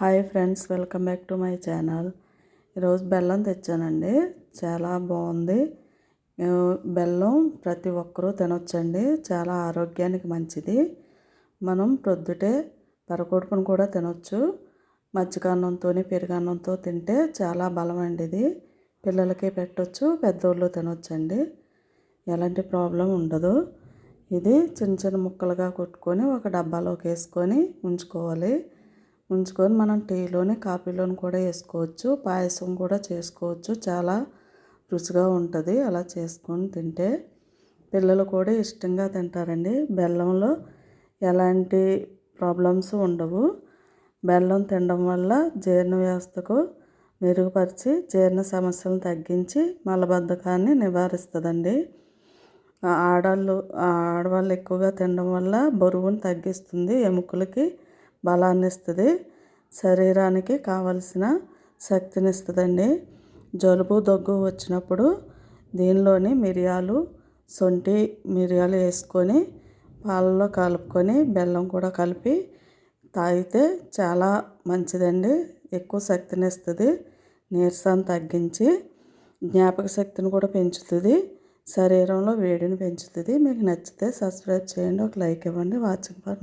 Hi friends welcome back to my channel. ఈరోజు బెల్లం తెచ్చానండి. చాలా బాగుంది. బెల్లం ప్రతి ఒక్కరూ తినొచ్చండి. చాలా ఆరోగ్యానికి మంచిది. మనం ప్రొద్దుటే పరకొడుకుని కూడా తినొచ్చు. మజ్జిగన్నంతో పెరుగన్నంతో తింటే చాలా బలం అండి ఇది. పిల్లలకి పెట్టొచ్చు పెద్దోళ్ళు తినొచ్చండి. ఎలాంటి ప్రాబ్లం ఉండదు. ఇది చిన్న చిన్న ముక్కలుగా కొట్టుకొని ఒక డబ్బాలోకి వేసుకొని ఉంచుకోవాలి. ఉంచుకొని మనం టీలోని కాఫీలోని కూడా వేసుకోవచ్చు. పాయసం కూడా చేసుకోవచ్చు. చాలా రుచిగా ఉంటుంది. అలా చేసుకొని తింటే పిల్లలు కూడా ఇష్టంగా తింటారండి. బెల్లంలో ఎలాంటి ప్రాబ్లమ్స్ ఉండవు. బెల్లం తినడం వల్ల జీర్ణ వ్యవస్థకు మెరుగుపరిచి జీర్ణ సమస్యలను తగ్గించి మలబద్ధకాన్ని నివారిస్తుందండి. ఆడవాళ్ళు ఆడవాళ్ళు ఎక్కువగా తినడం వల్ల బరువును తగ్గిస్తుంది. ఎముకలకి బలాన్ని ఇస్తుంది శరీరానికి కావలసిన శక్తిని ఇస్తుందండి జలుబు దగ్గు వచ్చినప్పుడు దీనిలోని మిరియాలు సొంటి మిరియాలు వేసుకొని పాలలో కలుపుకొని బెల్లం కూడా కలిపి తాగితే చాలా మంచిదండి. ఎక్కువ శక్తిని ఇస్తుంది నీరసాన్ని తగ్గించి జ్ఞాపక శక్తిని కూడా పెంచుతుంది. శరీరంలో వేడిని పెంచుతుంది. మీకు నచ్చితే సబ్స్క్రైబ్ చేయండి. ఒక లైక్ ఇవ్వండి. Watching for